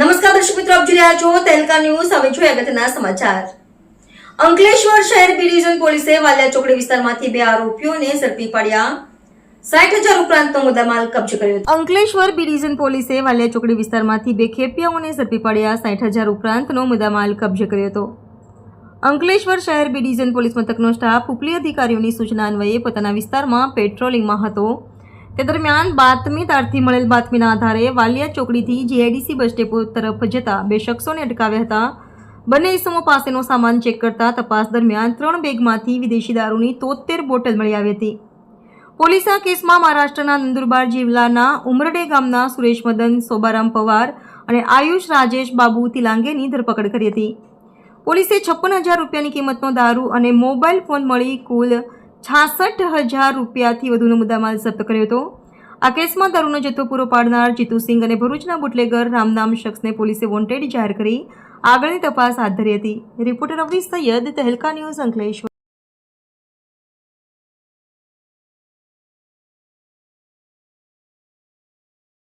દર્શક મિત્રો, આપ જોઈ રહ્યા છો તેલકા ન્યૂઝ. હવે જોઈએ અગત્યના સમાચાર. અંકલેશ્વર શહેર બી ડિવિઝન પોલીસે વાલિયા ચોકડી વિસ્તારમાંથી બે આરોપીઓને ઝડપી પાડ્યા. સાઠ હજાર ઉપરાંતનો મુદ્દામાલ કબજે કર્યો. અંકલેશ્વર બી પોલીસે વાલિયા ચોકડી વિસ્તારમાંથી બે ખેપિયાઓને ઝડપી પાડ્યા, સાઠ હજાર ઉપરાંતનો મુદ્દામાલ કબજે કર્યો હતો. અંકલેશ્વર શહેર બી ડિવિઝન પોલીસ મથકનો સ્ટાફ, ઉપલી અધિકારીઓની સૂચના અન્વયે પોતાના વિસ્તારમાં પેટ્રોલિંગમાં હતો. તે દરમિયાન બાતમીદારથી મળેલ બાતમીના આધારે વાલિયા ચોકડીથી જીઆઈડીસી બસ ડેપો તરફ જતા બે શખ્સોને અટકાવ્યા હતા. બંને ઇસમો પાસેનો સામાન ચેક કરતા તપાસ દરમિયાન ત્રણ બેગમાંથી વિદેશી દારૂની તોતેર બોટલ મળી આવી હતી. પોલીસે આ કેસમાં મહારાષ્ટ્રના નંદુરબાર જિલ્લાના ઉમરડે ગામના સુરેશ મદન, સોબારામ પવાર અને આયુષ રાજેશ બાબુ તિલાંગેની ધરપકડ કરી હતી. પોલીસે છપ્પન હજાર રૂપિયાની કિંમતનો દારૂ અને મોબાઈલ ફોન મળી કુલ છાસઠ હજાર રૂપિયાથી વધુનો મુદ્દામાલ જપ્ત કર્યો હતો. આ કેસમાં દારૂનો જથ્થો પૂરો પાડનાર જીતુસિંહ અને ભરૂચના બુટલેગર રામનામ શખ્સને પોલીસે વોન્ટેડ જાહેર કરી આગળની તપાસ હાથ ધરી હતી. Reporter Afees Saiyed, Tehelka news Ankleshwar.